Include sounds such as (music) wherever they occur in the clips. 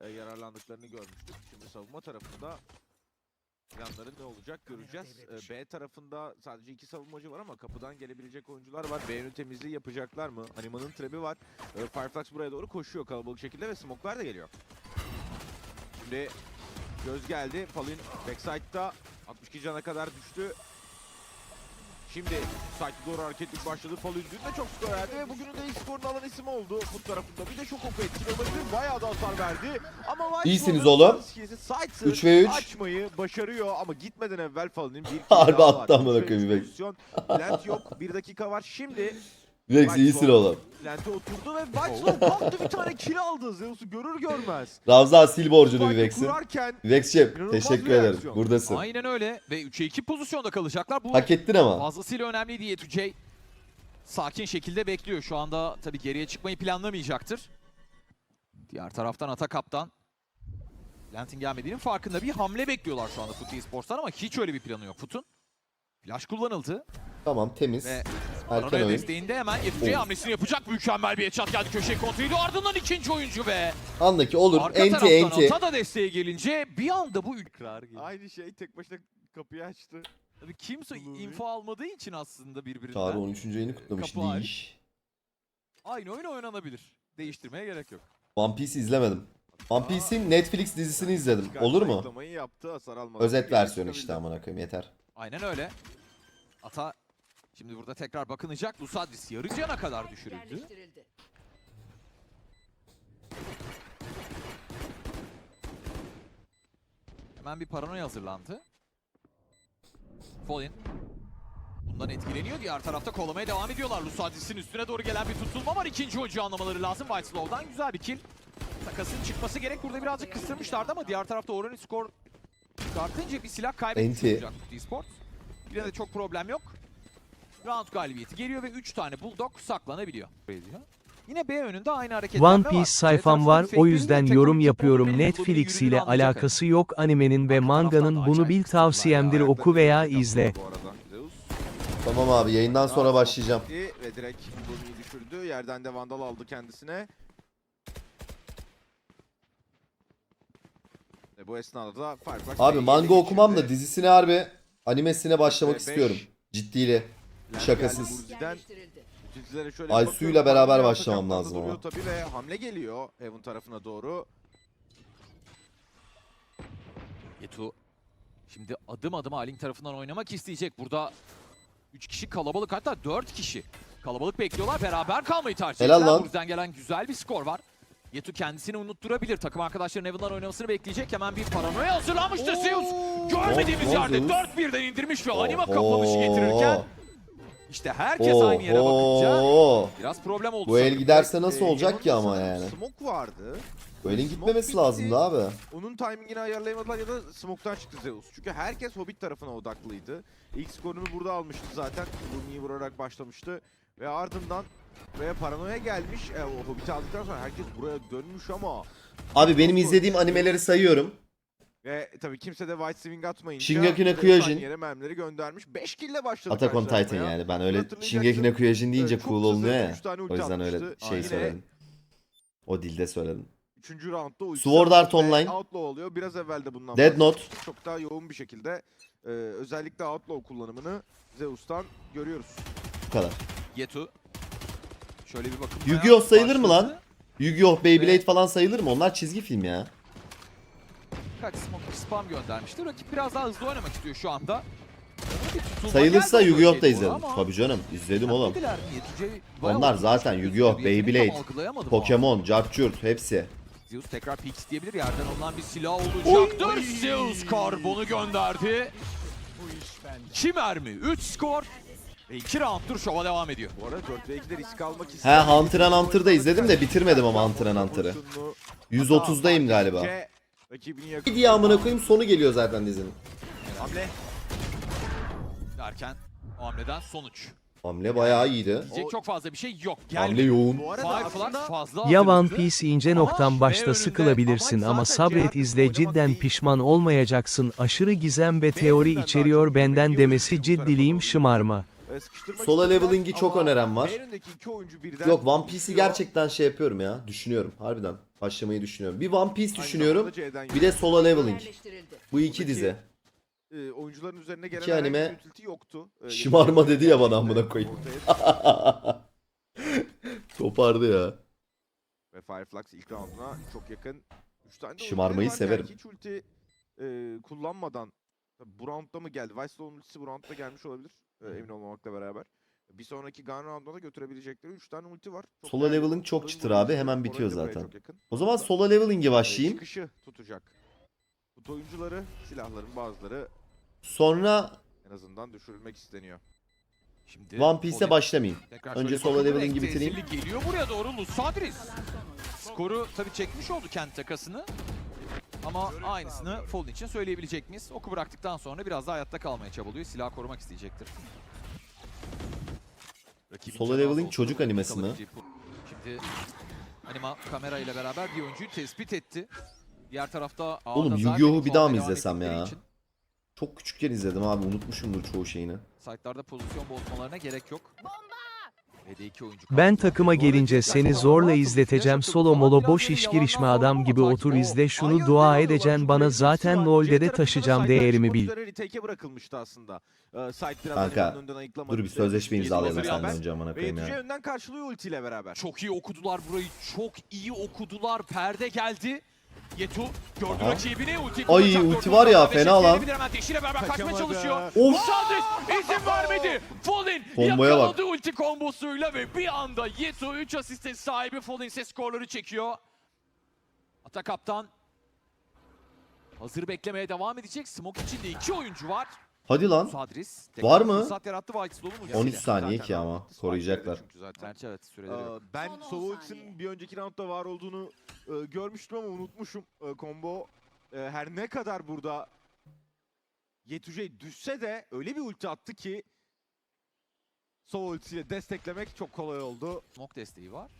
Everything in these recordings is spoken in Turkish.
e, yararlandıklarını görmüştük. Şimdi savunma tarafında planların ne olacak göreceğiz. E, B tarafında sadece iki savunmacı var ama kapıdan gelebilecek oyuncular var. B yönü temizliği yapacaklar mı? Anima'nın trebi var. E, Fireflux buraya doğru koşuyor kalabalık şekilde ve smoke'lar da geliyor. Şimdi göz geldi. Fallen backside'da 62 cana kadar düştü. Şimdi site'e doğru hareketlik başladı. Fallen dün de çok skor verdi ve bugünün de ilk skorunu alan isim oldu fut tarafında. Bir de çok oku etkili olabilir. Bayağı da hasar verdi. Ama White İyisiniz oğlum. skillsi Sights'ı 3 ve 3. açmayı başarıyor ama gitmeden evvel Fallen'in bir (laughs) Harbi attı amına koyayım. Plant yok. Bir dakika var. Şimdi Vex iyisin oğlum. Plant'e oturdu ve Whiteslow kalktı bir tane kill aldı. Zeus'u görür görmez. Ravza sil borcunu bir Vex'in. kurarken Vex'ciğim teşekkür ederim. Buradasın. Aynen öyle ve 3'e 2 pozisyonda kalacaklar. Bu Hak ettin ama. fazlasıyla önemli diye Tucey sakin şekilde bekliyor. Şu anda tabii geriye çıkmayı planlamayacaktır. Diğer taraftan Ata Kaptan Lant'in gelmediğinin farkında bir hamle bekliyorlar şu anda Foot Esports'tan ama hiç öyle bir planı yok Foot'un. Flash kullanıldı Tamam temiz. ve Erken oyun. desteğinde hemen Oh. hamlesini yapacak. Mükemmel bir headshot geldi köşeyi kontrol ediyor. Ardından ikinci oyuncu ve Andaki olur. arka Enti taraftan enti. Ata da desteğe gelince bir anda bu ikrar aynı şey tek başına kapıyı açtı. Tabii kimse Ulubi. info almadığı için aslında birbirinden. Çağrı 13. yayını kutlamış. Kapı. Liş. Aynı oyun oynanabilir. Değiştirmeye gerek yok. One Piece izlemedim. One Piece'in Netflix dizisini izledim. Olur mu? Yaptı. Özet versiyonu işte amına koyayım yeter. Aynen öyle. Ata şimdi burada tekrar bakınacak. Lusadris yarı cana kadar düşürüldü. Hemen bir paranoya hazırlandı. Fallen. Bundan etkileniyor. Diğer tarafta kovalamaya devam ediyorlar. Lusadris'in üstüne doğru gelen bir tutulma var. İkinci oyuncuyu anlamaları lazım. Whiteslaw'dan güzel bir kill. Takasın çıkması gerek. Burada birazcık kıstırmışlardı ama diğer tarafta Orion'un skor çıkartınca bir silah kaybetmiş olacak. Yine de çok problem yok. Round galibiyeti geliyor ve 3 tane Bulldog saklanabiliyor. Yine B önünde aynı hareketler One Piece sayfam var o yüzden yorum yapıyorum Netflix ile alakası yok animenin ve manganın bunu bil tavsiyemdir oku veya izle. Tamam abi yayından sonra başlayacağım. Ve direkt Blue'yu düşürdü. Yerden de Vandal aldı kendisine. Ve bu esnada da Fireflux Abi manga okumam da dizisine harbi animesine başlamak istiyorum. Ciddiyle. Şakasız. Aysu'yla bakıyorum. beraber başlamam lazım ama. Tabii ve hamle geliyor Heaven tarafına doğru. Yetu şimdi adım adım Alink tarafından oynamak isteyecek. Burada 3 kişi kalabalık hatta 4 kişi kalabalık bekliyorlar. Beraber kalmayı tercih Helal ettiler. lan. Bu yüzden gelen güzel bir skor var. Yetu kendisini unutturabilir. Takım arkadaşlarının Evan'dan oynamasını bekleyecek. Hemen bir paranoya hazırlanmıştı Zeus. Görmediğimiz yerde Zeus. 4-1'den indirmiş ve anima Oho. kapanışı getirirken işte herkes aynı yere bakınca Oho. biraz problem oldu. Bu el sanırım. giderse nasıl Ee, olacak ki ama sanırım yani. Smoke vardı. Bu elin gitmemesi bitti. lazımdı abi. Onun timingini ayarlayamadılar ya da smoke'tan çıktı Zeus. Çünkü herkes Hobbit tarafına odaklıydı. İlk skorunu burada almıştı zaten. Lumi'yi vurarak başlamıştı. Ve ardından buraya paranoya gelmiş. E, o Hobbit'i aldıktan sonra herkes buraya dönmüş ama Abi benim izlediğim animeleri sayıyorum. Ve tabii kimse de White Swing atmayınca Shingeki no Kyojin. yere mermileri göndermiş. 5 kill'le başladı Attack on Titan yani. Ben öyle. Shingeki no Kyojin deyince cool olunuyor ya. O yüzden öyle şey Yine söyledim. O dilde söyledim. Üçüncü roundda ulti Sword Art ve Online. Outlaw oluyor. Biraz evvel de bundan Dead Note. Çok daha yoğun bir şekilde e, özellikle Outlaw kullanımını Zeus'tan görüyoruz. Bu kadar. Yetu. Şöyle bir bakın. Yu-Gi-Oh sayılır mı lan? Yu-Gi-Oh! Beyblade falan sayılır mı? Onlar çizgi film ya. Kaç smoke spam göndermişti. Rakip biraz daha hızlı oynamak istiyor şu anda. Sayılırsa Yu-Gi-Oh! da izledim. ama Tabii canım. izledim oğlum. Onlar zaten Yu-Gi-Oh! Beyblade, Pokemon, Carchurt hepsi. Zeus tekrar peek isteyebilir. Yerden alınan bir silah olacaktır. Zeus karbonu gönderdi. 2 mermi, 3 skor. Ve 2 rounddur şova devam ediyor. Bu arada 4 ve 2'de risk almak He isteyen Hunter bir Hunter'da izledim de bitirmedim ama. Hunter x Hunter'ı. Pozisyonunu 130'dayım galiba. Rakibini yakın- Bir diye amına koyayım sonu geliyor zaten dizinin. Hamle. Derken o hamleden sonuç. Hamle bayağı iyiydi. Diyecek çok fazla bir şey yok. Hamle Gelmedi. yoğun. Bu arada fazla Ya One hazırlıklı. Piece ince noktan başta önünde sıkılabilirsin amaç ama zaten sabret Cihat izle oynamak cidden değil. pişman olmayacaksın aşırı gizem ve teori içeriyor benden demesi ciddiliğim şımarma. E, e, istediler leveling'i çok öneren var. Yok One Piece'i gerçekten şey yapıyorum ya. Düşünüyorum harbiden. Başlamayı düşünüyorum. Bir One Piece düşünüyorum. Bir de Solo Leveling. Bu iki dizi. e, oyuncuların üzerine gelen İki anime yoktu. E, şımarma yetiştirme dedi ya bana amına koyayım. (laughs) Topardı ya. Ve Fireflux ilk rounduna çok yakın. 3 tane Şımarmayı severim. Hiç ulti e, kullanmadan bu roundda mı geldi? Vice'ın ultisi bu roundda gelmiş olabilir. E, emin olmamakla beraber. Bir sonraki Gun rounduna da götürebilecekleri 3 tane ulti var. Çok Solo değerli. leveling çok çıtır abi, hemen bitiyor zaten. çok yakın. O zaman Solo Leveling'e E, başlayayım. çıkışı tutacak. Bu oyuncuları, silahların bazıları Sonra en azından düşürülmek isteniyor. Şimdi One Piece'e başlamayayım. tekrar Önce şöyle solo bitireyim. Geliyor buraya doğru Lusadris. Skoru tabii çekmiş oldu kendi takasını. Ama aynısını Fallen için söyleyebilecek miyiz? Oku bıraktıktan sonra biraz daha hayatta kalmaya çabalıyor. Silah korumak isteyecektir. Rakibin Solo olsa çocuk animesi mi? Şimdi Anima kamera ile beraber bir oyuncuyu tespit etti. Diğer tarafta Oğlum, Yu-Gi-Oh!'u bir daha mı izlesem ya? için çok küçükken izledim abi unutmuşumdur çoğu şeyini. Site'larda pozisyon bozmalarına gerek yok. Oyuncu Ben takıma gelince seni zorla izleteceğim solo molo boş iş girişme adam gibi otur izle şunu dua edeceksin bana zaten LoL'de de taşıyacağım değerimi bil. Retake'e bırakılmıştı aslında. Ee, Kanka. Dur bir sözleşme imzalayalım senden önce amına koyayım ya. önden karşılıyor ultiyle beraber. Çok iyi okudular burayı. Çok iyi okudular. Perde geldi. Yetu gördü Aha. rakibini. Ulti Ay, ulti var ya, fena lan. Hemen Deşir'e beraber kaçmaya çalışıyor. Of! Sadris izin vermedi. Fallen Komboya bak. yakaladı ulti kombosuyla ve bir anda Yetu 3 asiste sahibi Fallen ise skorları çekiyor. Ata kaptan hazır beklemeye devam edecek. Smoke içinde iki oyuncu var. Hadi lan. Sadris. Var mı? Fırsat yarattı ultisiyle. 13 saniye ki ama koruyacaklar. verdi çünkü zaten. Gerçi evet süreleri yok. Ee, ben Son on saniye. bir önceki roundda var olduğunu e, görmüştüm ama unutmuşum. E, combo e, her ne kadar burada Yetüce düşse de öyle bir ulti attı ki Solo ultisiyle desteklemek çok kolay oldu. Smoke desteği var.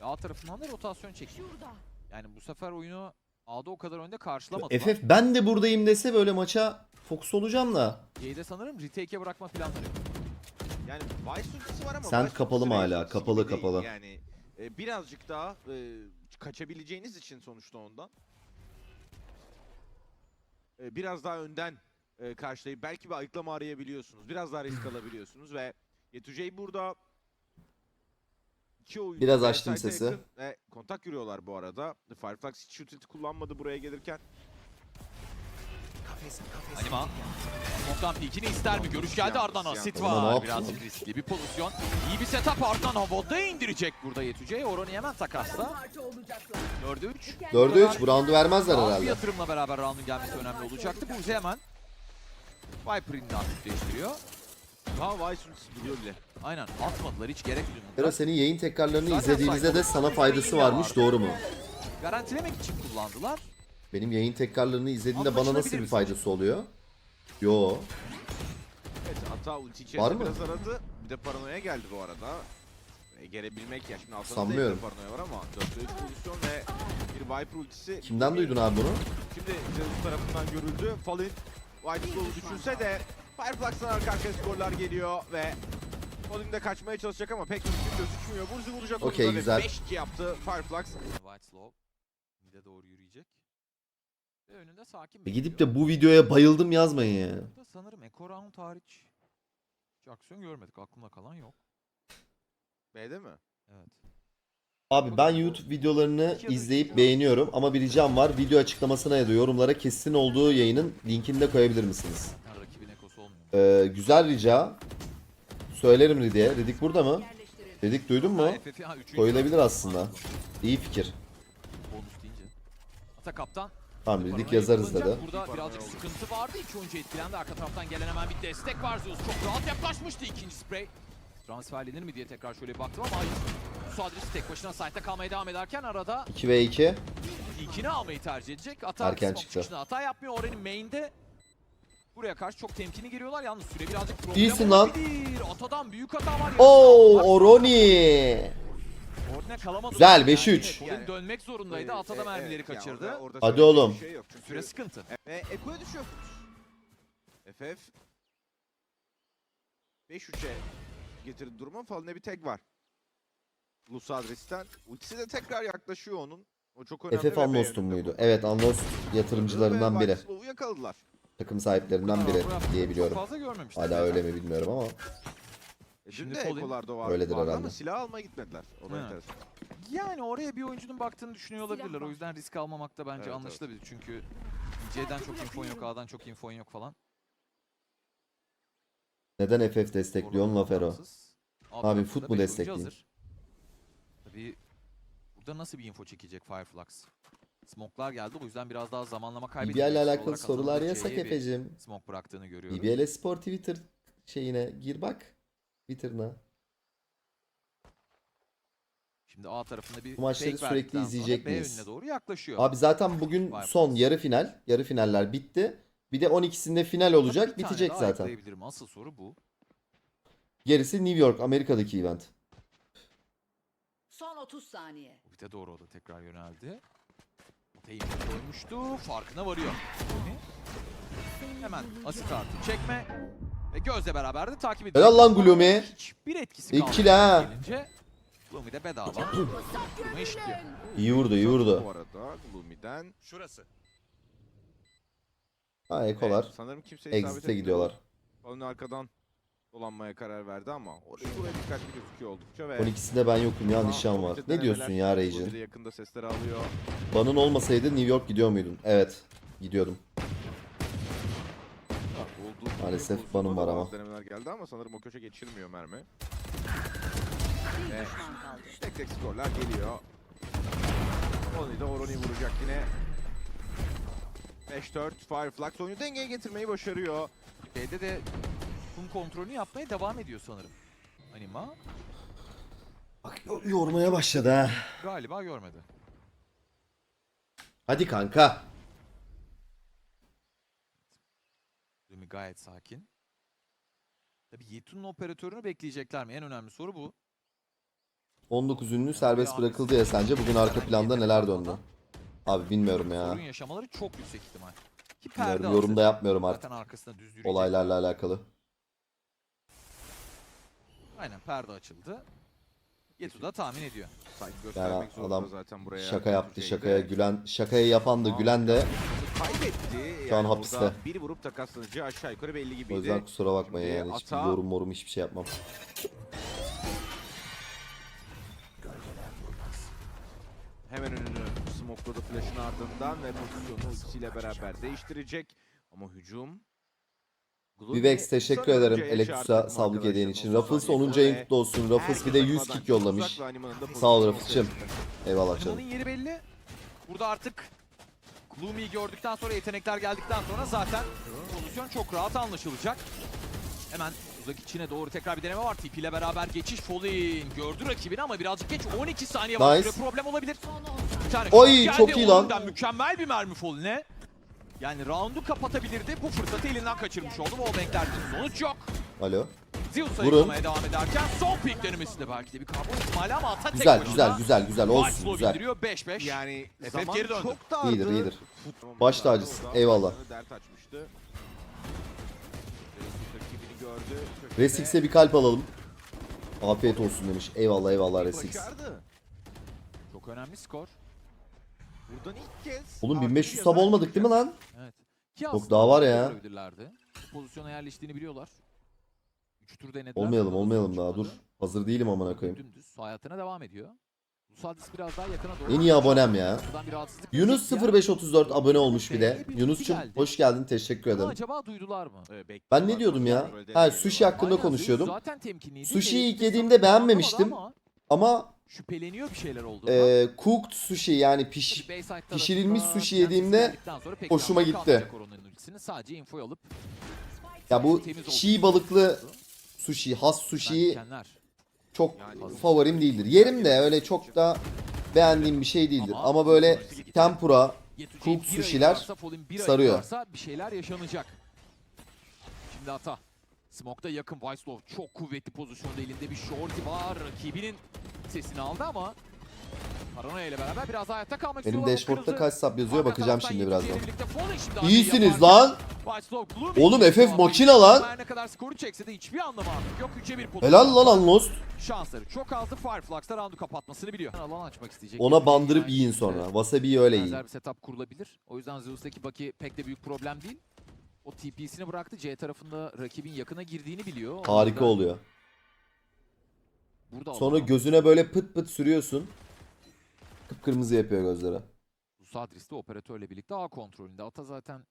Ve A tarafından da rotasyon çekiyor. Şurada. Yani bu sefer oyunu A'da o kadar önde karşılamadılar. FF ben de buradayım dese böyle maça fokus olacağım da. Y'de sanırım retake'e bırakma planları yok. Yani Vice ultisi var ama Sen Vice kapalı mı ultisi hala? Kapalı, gibi değil. kapalı. Yani e, birazcık daha e, kaçabileceğiniz için sonuçta ondan. E, biraz daha önden e, karşılayıp belki bir ayıklama arayabiliyorsunuz. Biraz daha risk (laughs) alabiliyorsunuz ve Yetücey burada iki oyuncu Biraz açtım sesi. yakın ve kontak yürüyorlar bu arada. Fireflux hiç utility kullanmadı buraya gelirken. Anima. Smoke'dan peekini ister mi? Görüş geldi ardından asit var. Birazcık riskli bir pozisyon. İyi bir setup ardından havada indirecek burada Yetüce'yi. Oranı hemen takasla. Parça olacaklar. 4'e 3. 4'e 3 bu roundu vermezler bir herhalde. yatırımla beraber round'un gelmesi önemli olacaktı. Buzi hemen Viper'ini de aktifleştiriyor. Daha Vice ultisi duruyor bile. Aynen atmadılar hiç gerek duymadılar. Hera senin yayın tekrarlarını Zaten izlediğimizde de sana faydası varmış doğru mu? Garantilemek için kullandılar. Benim yayın tekrarlarını izlediğinde bana nasıl bir faydası oluyor? Yo. Evet hata ulti Var mı? biraz aradı. Bir de paranoya geldi bu arada. E, gelebilmek ya şimdi altında Sanmıyorum. da paranoya var ama 4'te 3 pozisyon ve bir Viper ultisi. Kimden duydun abi bunu? Şimdi Zeus tarafından görüldü. Fallen White Slow'u düşünse de Fireflux'tan arka arkaya skorlar geliyor ve Fallen de kaçmaya çalışacak ama pek mümkün gözükmüyor. Burzi vuracak Okey, onu da güzel. ve 5-2 yaptı Fireflux. White Slow mid'e doğru yürüyecek. Ve önünde sakin E gidip de bu videoya bayıldım yazmayın ya. Sanırım Echo Round hariç hiç aksiyon görmedik. Aklımda kalan yok. B'de mi? Evet. Abi ben YouTube videolarını izleyip beğeniyorum ama bir ricam var. Video açıklamasına ya da yorumlara kesin olduğu yayının linkini de koyabilir misiniz? Ee, güzel rica. Söylerim Ridik'e. Ridik burada mı? Ridik duydun mu? Koyulabilir aslında. İyi fikir. Bonus deyince. Ata kaptan. Tamam Ridik yazarız dedi. Burada birazcık sıkıntı vardı. İki oyuncu etkilendi. Arka taraftan gelen hemen bir destek var Zeus. Çok rahat yaklaşmıştı ikinci spray. Transferlenir mi diye tekrar şöyle baktım ama hayır. Sadris tek başına site'da kalmaya devam ederken arada 2 ve 2. ilkini almayı tercih edecek. Ata Erken çıktı. hata yapmıyor. Oranın main'de buraya karşı çok temkinli geliyorlar. Yalnız süre birazcık problem İyisin lan. olabilir. Atadan büyük hata var. Oo Oroni. Güzel, Yani 5-3. Colin dönmek zorundaydı. Ata da E, mermileri kaçırdı. Hadi oğlum. Süre sıkıntı. E, Eko'ya düşüyor. FF 5-3'e getirdi durumu. Falne bir tek var. Lus adresten. Ultisi de tekrar yaklaşıyor onun. O çok önemli. FF ve Unlost'un muydu? Evet Unlost yatırımcılarından Ve biri. Yakaladılar. Takım sahiplerinden biri diye biliyorum. Hala öyle mi bilmiyorum ama. E, Şimdi Dün de Ekolar'da vardı, Öyledir vardı herhalde. ama silah almaya gitmediler. O da Evet. enteresan. Yani oraya bir oyuncunun baktığını düşünüyor Silah olabilirler. O var. yüzden risk almamak da bence Evet, anlaşılabilir. Çünkü C'den çok infon yok, A'dan çok infon yok falan. Neden FF destekliyorsun Lafero? Bağımsız. A Abi, tarafında fut mu beş oyuncu destekleyeyim? hazır. Tabii burada nasıl bir info çekecek Fireflux? Smoke'lar geldi o yüzden biraz daha zamanlama kaybedecek. BBL ile alakalı sorular yasak Efe'cim. Smoke bıraktığını görüyoruz. BBL Spor Twitter şeyine gir bak. Twitter'ına. Şimdi A tarafında bir Bu maçları fake sürekli verdikten sonra izleyecek B miyiz? önüne doğru yaklaşıyor. Abi zaten bugün Vay son yarı final. Yarı finaller bitti. Bir de 12'sinde final olacak. bir tane Bitecek daha zaten. ekleyebilirim. Asıl soru bu. Gerisi New York Amerika'daki event. Son 30 saniye. Uvit'e doğru o da tekrar yöneldi. Teyin koymuştu. Farkına varıyor. Hemen asit artı çekme. Ve gözle beraber de takip ediyor. Helal lan Gloomy. Hiçbir etkisi İlk kalmadı. kill ha. Gelince Gloomy de bedava. İşliyor. İyi vurdu iyi vurdu. Bu arada Gloommy'den. Şurası. Ha ekolar. Evet, sanırım kimse isabet Exit'e gidiyorlar. Onun arkadan dolanmaya karar verdi ama oraya buraya dikkatli gözüküyor oldukça ve 12'sinde ben yokum ya nişan var. Ne diyorsun ya de yakında sesleri alıyor. Banın olmasaydı New York gidiyor muydun? Evet. Gidiyordum. Maalesef banım var ama. Denemeler geldi ama sanırım o köşe geçirmiyor mermi. Düşman kaldı. Tek tek skorlar geliyor. Onu da Oroni vuracak yine. 5-4 Fireflux oyunu dengeye getirmeyi başarıyor. B'de de kum kontrolünü yapmaya devam ediyor sanırım. Anima Bak yormaya başladı ha. galiba görmedi. Hadi kanka. Gayet sakin. Tabii Yetun'un operatörünü bekleyecekler mi? En önemli soru bu. 19 ünlü serbest bırakıldı ya sence bugün arka planda neler döndü? Abi bilmiyorum ya. Sorun yaşamaları çok yüksek ihtimal. Ki perde Bilmiyorum, yorumda hazır. yapmıyorum artık Zaten arkasında düz olaylarla alakalı. Aynen perde açıldı. Yetu da tahmin ediyor. Site göstermek zorunda adam zaten buraya. Şaka yaptı şakaya gülen. Şakayı yapan da gülen de Kaybetti. Şu an hapiste. orada Bir vurup takaslanacağı aşağı yukarı belli o gibiydi. yüzden kusura bakmayın Şimdi yani hiçbir ata- yorum morum hiçbir şey yapmam. Hemen önünü smokeladı flash'ın ardından ve pozisyonu ultisiyle beraber değiştirecek. Ama hücum... Vivex teşekkür ederim Electus'a sablık hediyen için. Ruffles saniyesi 10. ve ayın kutlu olsun. Ruffles bir de herkes 100 atmadan kick yollamış. Sağ ol ortaya Eyvallah canım. Yeri belli. Burada artık Gloomy'yi gördükten sonra, yetenekler geldikten sonra zaten pozisyon çok rahat anlaşılacak. Hemen uzak içine doğru tekrar bir deneme var. TP ile beraber geçiş. Fallin gördü rakibini ama birazcık geç. 12 saniye var. Nice. Problem olabilir. Son 10 saniye. Bir tane Oy, çok iyi lan. Mükemmel bir mermi Fallin'e. Yani roundu kapatabilirdi. Bu fırsatı elinden kaçırmış oldu. Wallbank'ler sonuç yok. Alo. Zeus Vurun. sayıklamaya devam ederken son pick denemesi de belki de bir karbon ihtimali ama ata tek Güzel başına. güzel güzel güzel olsun Whiteslow güzel. bindiriyor 5-5. Yani FF zaman geri döndü. çok dardı. İyidir, iyidir. Baş tacısın, Oradan eyvallah. Dert açmıştı. Rakibini gördü. köşede Resix'e bir kalp alalım. Afiyet olsun demiş. Eyvallah eyvallah Resix. Başardı. Çok önemli skor. Buradan ilk kez Oğlum artı 1500 bir sub olmadık değil mi lan? Evet. Ki Yok, aslında daha var ya. görebilirlerdi. Pozisyona yerleştiğini biliyorlar. 3 tur denediler. Olmayalım olmayalım daha dur. çıkmadı. Hazır değilim amına koyayım. Dümdüz hayatına devam ediyor. Lusadis biraz daha yakına doğru. En iyi abonem ya. Buradan bir rahatsızlık Yunus yaşayıp ya. 0534 abone olmuş bir de. Bir Yunus'cum hoş geldin teşekkür Ama ederim. acaba duydular mı? Ben ne diyordum ya? Ha sushi hakkında Aynen, Zeus konuşuyordum. Zaten temkinliydi. Sushi'yi ilk yediğimde beğenmemiştim. Ama Şüpheleniyor bir şeyler olduğundan. e, cooked sushi yani piş, pişirilmiş sushi yediğimde hoşuma gitti. Sadece info alıp ya bu oldu. çiğ balıklı sushi, has Kenler. çok favorim değildir. Yerim de öyle çok da beğendiğim bir şey değildir. Ama böyle tempura, Cooked sushi'ler sarıyor. bir şeyler yaşanacak. Şimdi hata. Smoke'da yakın Weisslow çok kuvvetli pozisyonda elinde bir shorty var. Rakibinin sesini aldı ama Paranoya ile beraber biraz hayatta kalmak Benim istiyorlar. dashboard'da Kırmızı. kaç sap yazıyor bakacağım şimdi birazdan. İyisiniz lan. Oğlum FF makina lan. Ne kadar skoru çekse de hiçbir anlamı artık yok. 3'e 1 pozisyon. Helal lan Unlost. Şansları çok azdı. Fireflux'ta roundu kapatmasını biliyor. Alan açmak isteyecek. Ona bandırıp yiyin sonra. Wasabi'yi öyle yiyin. Benzer bir setup kurulabilir. O yüzden Zeus'taki Baki pek de büyük problem değil. O TP'sini bıraktı. C tarafında rakibin yakına girdiğini biliyor. Harika yüzden oluyor. Burada Sonra gözüne böyle pıt pıt sürüyorsun. Kıpkırmızı yapıyor gözleri. Sadris de operatörle birlikte A kontrolünde. Ata zaten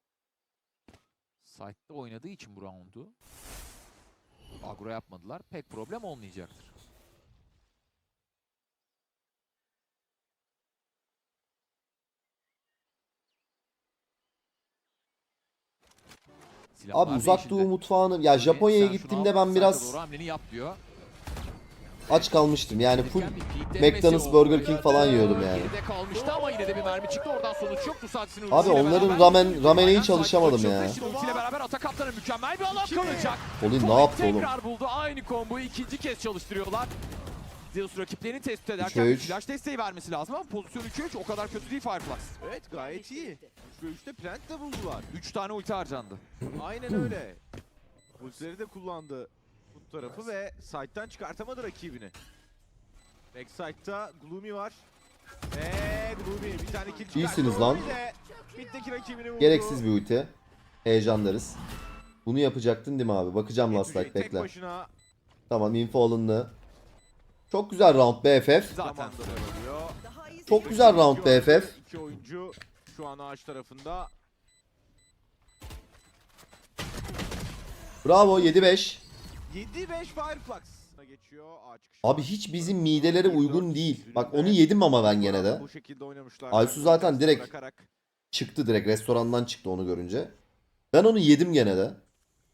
site'de oynadığı için bu roundu agro yapmadılar. Pek problem olmayacaktır. Silahlar Abi uzak doğu mutfağını ya Japonya'ya Sen şunu gittiğimde ben biraz aç kalmıştım. Yani full McDonald's. Burger King falan yiyordum yani. Geride kalmıştı ama yine de bir mermi çıktı. Oradan sonuç yoktu. Saatsin Abi onların ramen ramene hiç alışamadım Saatsin ya. Colin ne yaptı oğlum? Tekrar buldu. Aynı komboyu ikinci kez çalıştırıyorlar. Zeus rakiplerini tespit ederken 3'e bir 3. flash desteği vermesi lazım ama pozisyon 3'e 3 o kadar kötü değil Fireflux. Evet gayet iyi. 3 ve 3'te plant de buldular. 3 tane ulti harcandı. Aynen öyle. Ultileri de kullandı bu tarafı ve side'dan çıkartamadı rakibini. Backside'da Gloomy var. Ve Gloomy bir tane kill çıkarttı. İyisiniz lan. Gloomy de Middeki rakibini vurdu. Gereksiz bir ulti. Heyecanlarız. Bunu yapacaktın değil mi abi? Bakacağım last Yetücey like tek bekle. başına Tamam info alındı. Çok güzel round BFF. Zaten Çok güzel round BFF. İki oyuncu şu an ağaç tarafında. Bravo 7-5. 7-5 Fireflux. Geçiyor ağaç çıkışı. Abi hiç bizim midelere uygun değil. Bak onu yedim ama ben gene de. Bu şekilde oynamışlar. Aysu zaten direkt-. Çıktı direkt restorandan çıktı onu görünce. Ben onu yedim gene de.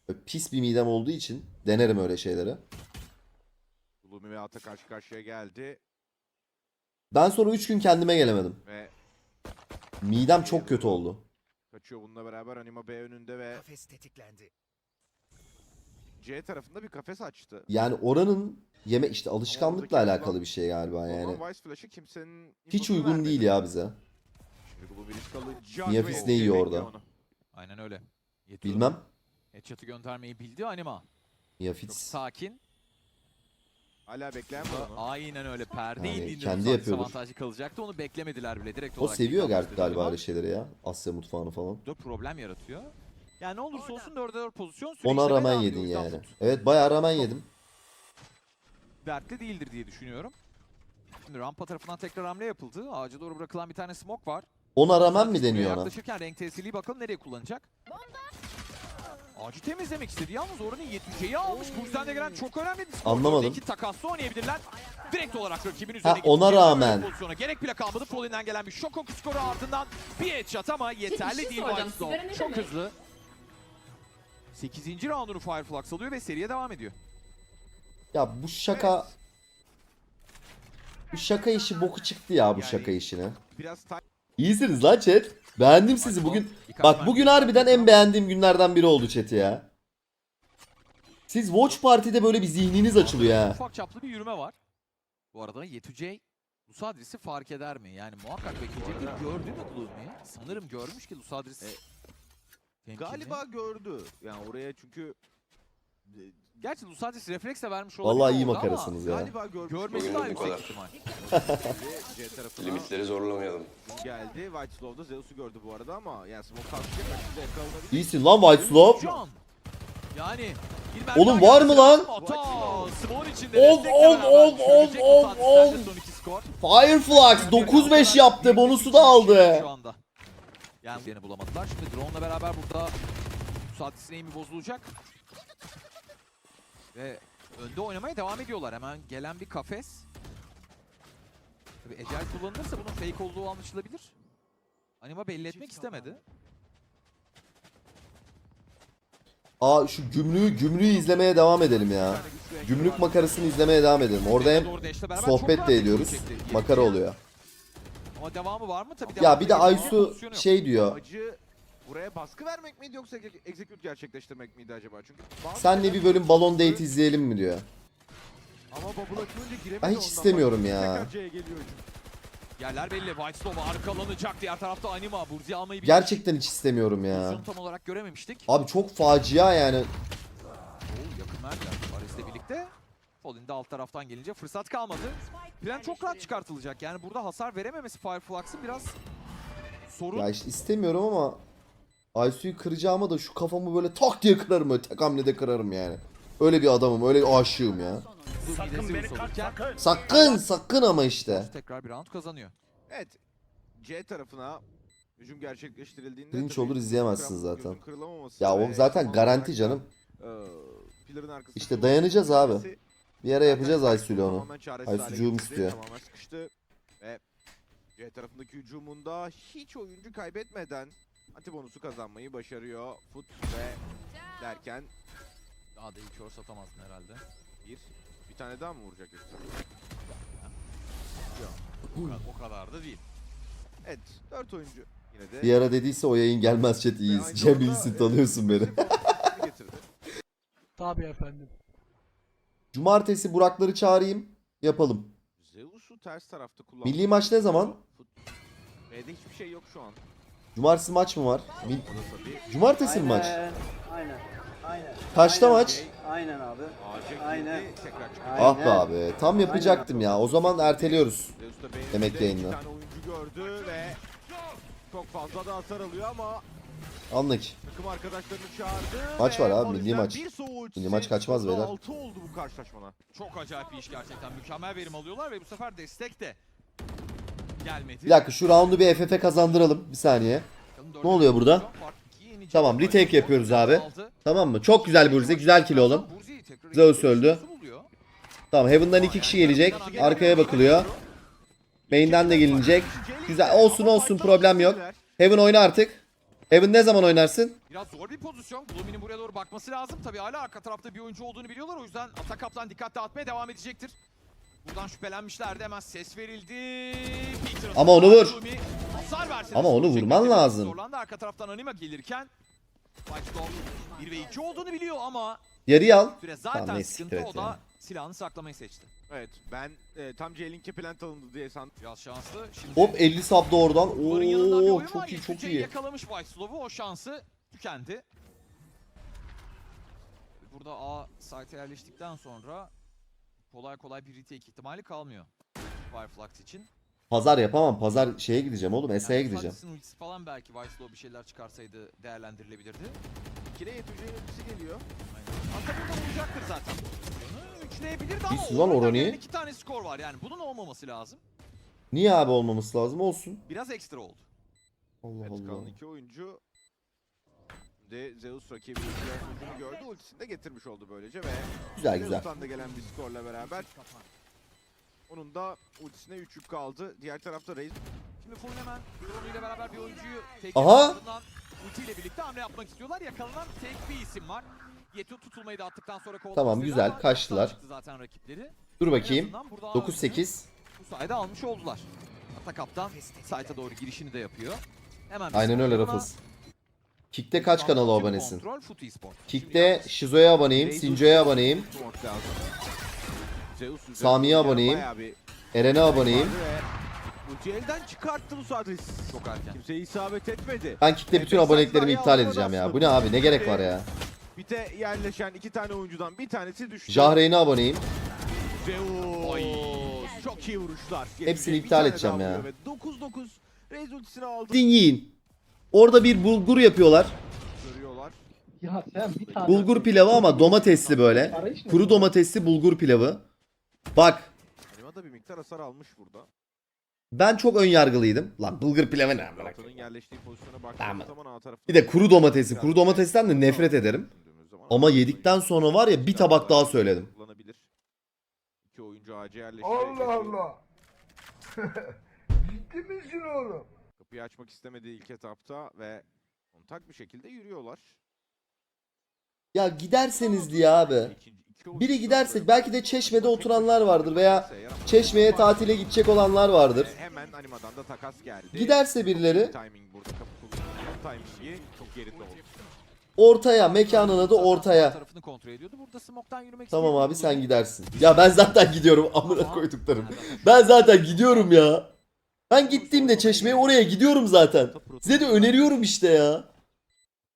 Böyle pis bir midem olduğu için denerim öyle şeyleri. Gloomy ve Ata karşı karşıya geldi Ben sonra 3 gün kendime gelemedim. ve Midem çok kötü oldu. kaçıyor bununla beraber Anima B önünde ve Kafes tetiklendi. C tarafında bir kafes açtı. Yani oranın yeme işte alışkanlıkla oradaki alakalı bir şey galiba yani. zaman Vice Flash'ı kimsenin Hiç infosunu uygun vermedi. değil ya bize. Şimdi Gloomy risk alacak Niyafis ve ne yiyor bekliyor orada? onu. Aynen öyle. Yetiyor. Bilmem. Headshot'ı göndermeyi bildi Anima. Çok sakin. Hala bekleyen var onu. Aynen öyle. Perde Yani indiğinde kendi Lusadis yapıyordur. avantajlı kalacaktı. Onu beklemediler bile. Direkt O olarak seviyor gal- galiba öyle şeyleri ya. Asya mutfağını falan. da problem yaratıyor. Yani ne olursa olsun 4'e 4 pozisyon süre Ona ediyor. yedin yani. Evet bayağı ramen yedim. Dertli değildir diye düşünüyorum. Şimdi rampa tarafından tekrar hamle yapıldı. Ağaca doğru bırakılan bir tane smoke var. Ona ramen mi Buraya deniyor ona? Yaklaşırken renk tesirliği bakalım nereye kullanacak. Ağacı temizlemek istedi yalnız oranı 70'e almış. Bu yüzden de gelen çok önemli bir skor. Anlamadım. İki takaslı oynayabilirler. Direkt olarak rakibin Ha, üzerine ona gidecek rağmen. pozisyona Gerek bile kalmadı. Fallen'den gelen bir şok oku skoru ardından bir headshot ama yeterli şey değil. White Çok demek? hızlı. 8. roundunu Fireflux alıyor ve seriye devam ediyor. Ya bu şaka... Bu şaka işi boku çıktı ya bu Yani- şaka işine. Biraz İyisiniz lan chat. Beğendim sizi bugün. Bak bugün harbiden en beğendiğim günlerden biri oldu chat'i ya. Siz Watch Party'de böyle bir zihniniz açılıyor ha. Ufak çaplı bir yürüme var. Bu arada Yetücey Lusadris'i fark eder mi? Yani muhakkak bekleyecektir. Gördü mü Gloomy? Sanırım görmüş ki Lusadris E, galiba gördü. Yani oraya çünkü e, Gerçi Lusadris refleksle vermiş olabilir Vallahi iyi ama makarasınız ya. galiba görmüş. Görmesi daha bu yüksek kadar. ihtimal. C tarafına Limitleri zorlamayalım. geldi. White Slow'da Zeus'u gördü bu arada ama yani Smoke kalkacak açıda yakalanabilir. İyisin lan White Slope. Can. Yani bir mermi Oğlum daha var geldi. mı lan? Ata. Smoke'un içinde Of, destekle of, beraber Sende son iki skor. Fireflux 9-5 yaptı. Bonusu da aldı. Şu anda. Yani yerini bulamadılar. Şimdi drone'la beraber burada Lusadris'in aim'i bozulacak. Ve önde oynamaya devam ediyorlar. Hemen gelen bir kafes. Tabii ecel kullanılırsa bunun fake olduğu anlaşılabilir. Anima belli etmek istemedi. Aa şu gümrüğü gümrüğü izlemeye devam edelim ya. Gümrük makarasını izlemeye devam edelim. Orada hem sohbet de ediyoruz. Makara oluyor. Ama devamı var mı? Tabii Ya bir de. Aysu şey diyor. Amacı buraya baskı vermek miydi yoksa execute gerçekleştirmek miydi acaba? Çünkü Senle bir bölüm balon date izleyelim mi diyor. Ama bubble açılınca giremedi Ben hiç ondan istemiyorum bak. ya. Tekrar C'ye geliyor hücum. Yerler belli. White Stove arkalanacak. Diğer tarafta Anima. Burzi almayı bir Gerçekten hiç istemiyorum ya. Tam olarak görememiştik. Abi çok facia yani. Oo, yakın verdiler. Paris'le birlikte. Fallin de alt taraftan gelince fırsat kalmadı. Plan çok rahat çıkartılacak. Yani burada hasar verememesi Fireflux'ın biraz sorun. Ya işte istemiyorum ama Aysu'yu kıracağıma da şu kafamı böyle tak diye kırarım böyle tek hamlede kırarım yani. Öyle bir adamım öyle aşığım ya. Sakın beni Sakın sakın ama işte. tekrar bir round kazanıyor. Evet. C tarafına hücum gerçekleştirildiğinde Cringe olur, izleyemezsiniz Grafik zaten. Ya o zaten garanti canım. arkasında İşte dayanacağız abi. Bir ara yapacağız Aysu'yla onu. tamamen çaresiz Aysu hale hücum getirdi, istiyor. Tamamen sıkıştı ve C tarafındaki hücumunda hiç oyuncu kaybetmeden antibonusu kazanmayı başarıyor. Foot ve derken Daha da iyi kör satamazdın herhalde. bir bir tane daha mı vuracak yoksa? O kadar, o kadar da değil. Evet, 4 oyuncu yine de. Bir ara dediyse o yayın gelmez chat iyiyiz. Cem iyisin e, tanıyorsun beni. Tabii efendim. Cumartesi Burakları çağırayım. Yapalım. Zeus'u ters tarafta kullandı. Milli maç ne zaman? B'de hiçbir şey yok şu an. Cumartesi maç mı var? Tabii. Cumartesi mi maç? Aynen. Aynen. Aynen. Kaçta Aynen. maç? Aynen abi. Aynen. Ah be Aynen. abi. Tam yapacaktım ya. O zaman erteliyoruz. Demek ve çok fazla da hasar alıyor ama Anlık. takım arkadaşlarını çağırdı. Maç var abi, milli maç. Milli maç kaçmaz beyler. altı oldu bu karşılaşmada. Çok acayip bir iş gerçekten. Mükemmel verim alıyorlar ve bu sefer destek de. Bir dakika şu roundu bir FF kazandıralım. Bir saniye. Ne oluyor burada? Tamam, retake yapıyoruz abi. Tamam mı? Çok güzel Burzi. Güzel kill oğlum. Zeus öldü. Tamam Heaven'dan iki kişi gelecek. Arkaya bakılıyor. Main'den de gelinecek. Güzel. Olsun olsun problem yok. Heaven oyna artık. Heaven ne zaman oynarsın? Biraz zor bir pozisyon. Gloomi'nin buraya doğru bakması lazım. Tabii hala arka tarafta bir oyuncu olduğunu biliyorlar. O yüzden Ata Kaplan dikkat dağıtmaya devam edecektir. Buradan şüphelenmişlerdi. Hemen ses verildi. Peter Ama onu vur. Gloomy hasar verse de Ama onu vurman lazım. Zorlandı. Arka taraftan Anima gelirken Whitestone 1 ve 2 olduğunu biliyor ama Yarıyı al. süre zaten Tamam, neyse, sıkıntı. evet o da yani. silahını saklamayı seçti. Evet ben e, tam J-Link'e plant alındı diye sandım. Biraz şanslı. Şimdi Hop 50 sub da oradan. Bunların yanından bir Oo oyun var. çok iyi çok iyi. yakalamış White Slow'u. O şansı tükendi. Burada A site'e yerleştikten sonra kolay kolay bir retake ihtimali kalmıyor. Fireflux için. Pazar yapamam. Pazar şeye gideceğim oğlum. Ese'ye Yani gideceğim. Sancıs'ın ultisi falan belki Slow bir şeyler çıkarsaydı değerlendirilebilirdi. 2'de yeteceğin ultisi geliyor. Hatta burada vuracaktır zaten. Üçleyebilirdi ama Biz lan gelen iki tane skor var yani. Bunun olmaması lazım. Niye abi olmaması lazım? Olsun. Biraz ekstra oldu. Allah Evet kalan Allah. iki oyuncu de Zeus rakibi ultisini gördü. Ultisini de getirmiş oldu böylece ve Güzel güzel. Zeus'tan da gelen bir skorla beraber onun da ultisine 3 yük kaldı. Diğer tarafta Reis Şimdi Fulham hemen Drone ile beraber bir oyuncuyu tek Aha! ardından ultiyle birlikte hamle yapmak istiyorlar. Yakalanan tek bir isim var. Yetu tutulmayı da attıktan sonra kovalaması Tamam, güzel, kaçtılar. zaten rakipleri. Dur bakayım. azından burada 9-8. Bu sayede almış oldular. Ata kaptan site'a doğru girişini de yapıyor. Hemen Aynen öyle. Rafız. Kick'te kaç kanala abonesin? Kick'te Shizo'ya aboneyim, Sinjo'ya aboneyim, Sami'ye aboneyim. Eren'e aboneyim. ve Ultiyi elden çıkarttı bu Sadris. Çok erken. Kimseye isabet etmedi. Ben Kick'te bütün aboneliklerimi iptal edeceğim ya. Bu ne abi? Ne gerek var ya? Bite yerleşen iki tane oyuncudan bir tanesi düştü. Jahreyn'e aboneyim. Zeus. Çok iyi vuruşlar. Hepsini iptal edeceğim ya. vuruyor ve 9-9 Reis ultisini aldı. Din yiyin. Orada bir bulgur yapıyorlar. Ya sen bir tane... Bulgur pilavı ama domatesli böyle. Arayış? Kuru domatesli bulgur pilavı. Bak Anima da bir miktar hasar almış burada. ben çok ön yargılıydım. Lan bulgur pilavı ne? amına Altan'ın koyayım? yerleştiği pozisyona Tamam. baktığımız zaman A tarafında... Bir de kuru domatesi. Kuru domatesten de nefret ederim. Ama yedikten sonra var ya bir tabak daha söyledim. Kullanabilir. İki oyuncu AC yerleşti. Allah Allah. (laughs) Ciddi misin oğlum? Kapıyı açmak istemedi ilk etapta ve kontak bir şekilde yürüyorlar. Ya giderseniz diye abi. Biri gidersek belki de Çeşme'de oturanlar vardır veya. Çeşme'ye tatile gidecek olanlar vardır. Hemen animadan da takas geldi. Giderse birileri Timing burada kapı kullanıyor. Timingi çok yerinde oldu. ortaya mekanın adı ortaya. tarafını kontrol ediyordu. Burada smoke'tan yürümek Tamam abi sen gidersin. Ya ben zaten gidiyorum amına koyduklarım. Ben zaten gidiyorum ya. Ben gittiğimde çeşmeye oraya gidiyorum zaten. Size de öneriyorum işte ya.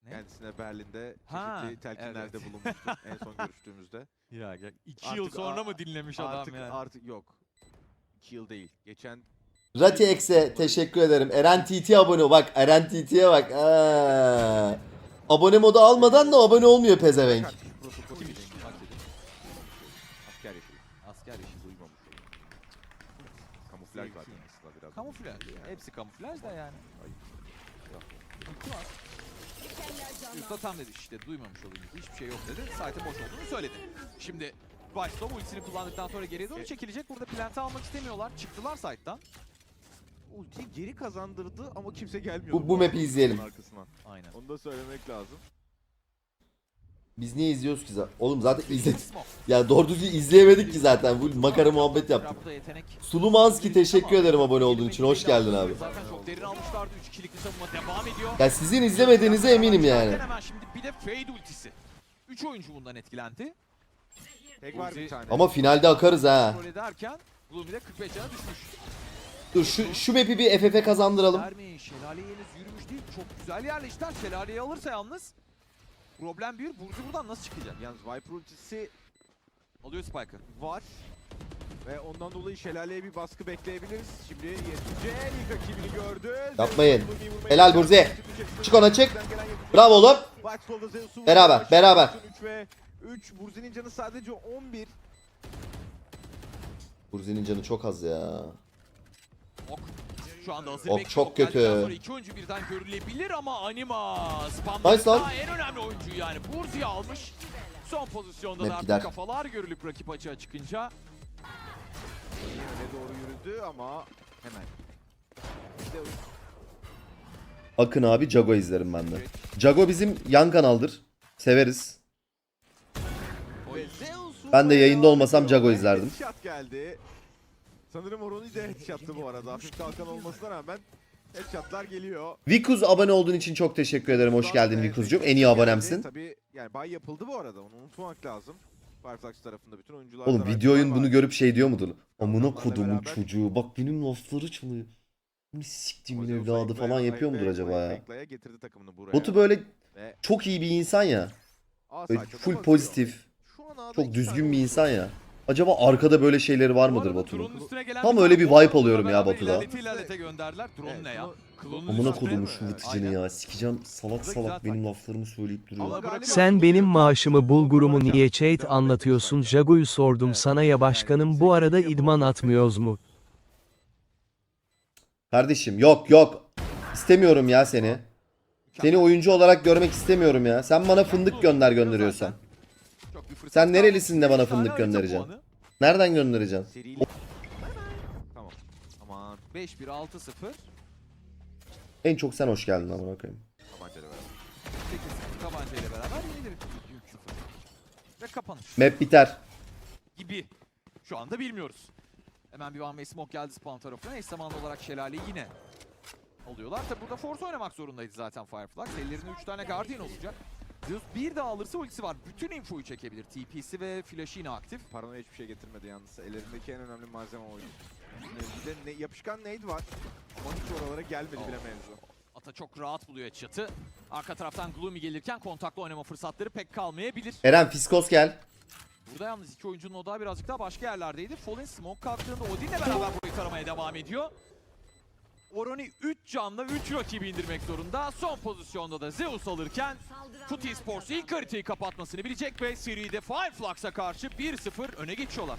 Ne? Kendisine Berlin'de Ha, çeşitli telkinlerde evet. bulunmuştum en son (laughs) görüştüğümüzde. Ya gel. İki Artık yıl sonra a- mı dinlemiş artık, adam yani? Artık yok. 2 yıl değil. Geçen Rati X'e teşekkür ederim. Eren TT abone ol. Bak Eren TT'ye bak. Aa. Abone modu almadan da abone olmuyor pezevenk. Hepsi kamuflaj da yani. Var. Usta tam dedi işte duymamış olayım dedi. Hiçbir şey yok dedi. Site'ın boş olduğunu söyledi. Şimdi Vice'da ultisini kullandıktan sonra geriye doğru E- çekilecek. Burada plant'i almak istemiyorlar. Çıktılar site'dan. Ultiyi geri kazandırdı ama kimse gelmiyor. Bu, bu map'i izleyelim. Arkasından. Aynen. Onu da söylemek lazım. Biz niye izliyoruz ki zaten? Oğlum zaten izle... (laughs) Smoke. Ya doğru düzgün izleyemedik ki zaten. Bu makara muhabbet yaptık. Sulumanski teşekkür ederim abone olduğun için. Hoş geldin abi. Zaten çok derin almışlardı. 3 2'lik bir savunma devam ediyor. Ya sizin izlemediğinize eminim yani. Hemen şimdi bir de Fade ultisi. 3 oyuncu bundan etkilendi. Tek var bir Ulti- tane. Ama finalde akarız ha. Kontrol ederken Gloomy de 45 cana düşmüş. Dur şu, şu map'i bir FF kazandıralım. Vermeyin. Şelaleye henüz yürümüş değil. Çok güzel yerleştiler. Şelaleyi alırsa yalnız problem büyür. Burcu buradan nasıl çıkacak? Yalnız Viper ultisi Alıyor Spike'ı. var. Ve ondan dolayı şelaleye bir baskı bekleyebiliriz. Şimdi yetince ilk rakibini gördü. Yapmayın. Helal. Burzi. Çık ona, çık. Bravo oğlum. Beraber, beraber. başlıyor. 3 ve 3. Burzi'nin canı sadece 11. Burzi'nin canı çok az ya. Ok. Şu anda hazır Ok çok Ok geldikten kötü. Sonra iki oyuncu birden görülebilir ama Anima spamda Nice lan. en önemli oyuncu yani. Burzi'yi almış. Son pozisyonda Map da artık gider. kafalar görülüp rakip açığa çıkınca Öne doğru yürüdü ama hemen. Akın abi Jago izlerim ben de. Jago bizim yan kanaldır. Severiz. Ben de yayında olmasam. Jago izlerdim. Headshot geldi. Sanırım Oroni de headshot'tı bu arada. Hafif kalkan olmasına rağmen headshot'lar geliyor. Vikuz abone olduğun için çok teşekkür ederim. Hoş geldin Ve Vikuzcuğum. En iyi abonemsin. Tabii yani bay yapıldı bu arada. Onu unutmamak lazım. Fireflux tarafında bütün oyuncular Oğlum videoyun bunu görüp şey diyor mudur? Amına kodumun çocuğu. Bak benim lafları çalıyor. Bunu siktimin evladı falan yapıyor mudur acaba ya? Botu böyle çok iyi bir insan ya. Böyle full pozitif. Çok düzgün bir insan ya. Acaba arkada böyle şeyleri var mıdır Batu'nun? Tam öyle bir vibe alıyorum ya Batu'da. Amına kodumun şu vıtıcını Aynen. ya. Sikeceğim salak salak benim laflarımı söyleyip duruyor. Sen benim maaşımı bulgurumu niye chat anlatıyorsun Jago'yu sordum sana ya başkanım bu arada idman atmıyoruz mu? Kardeşim yok yok. İstemiyorum ya seni. Seni oyuncu olarak görmek istemiyorum ya. Sen bana fındık gönder gönderiyorsan. Sen nerelisin de bana fındık göndereceksin? Nereden göndereceksin? Seri... Tamam. Aman 5-1 6-0. En çok sen hoş geldin amına koyayım. tabancayla beraber. 8-0 tabancayla beraber yenilir. 3-0. Ve kapanış. Map biter. gibi. Şu anda bilmiyoruz. Hemen bir One Smoke geldi spawn tarafına. Eş zamanlı olarak şelaleyi yine alıyorlar. Tabi burada Force oynamak zorundaydı zaten Fireflux. Ellerinde 3 tane Guardian olacak. Zeus bir daha alırsa ultisi var. Bütün infoyu çekebilir. TP'si ve flash'ı yine aktif. Paranoya hiçbir şey getirmedi yalnız. Ellerindeki en önemli malzeme oydu. Bir de ne, yapışkan nade var. Ama hiç oralara gelmedi bile mevzu. Ata çok rahat buluyor headshot'ı. Arka taraftan Gloomy gelirken kontaklı oynama fırsatları pek kalmayabilir. Eren Fiskos gel. Burada yalnız iki oyuncunun odağı birazcık daha başka yerlerdeydi. Fallen Smoke kalktığında Odin'le beraber burayı taramaya devam ediyor. Oroni 3 canla 3 rakibi indirmek zorunda. Son pozisyonda da Zeus alırken Foot Esports ilk haritayı kapatmasını bilecek ve seride Fireflux'a karşı 1-0 öne geçiyorlar.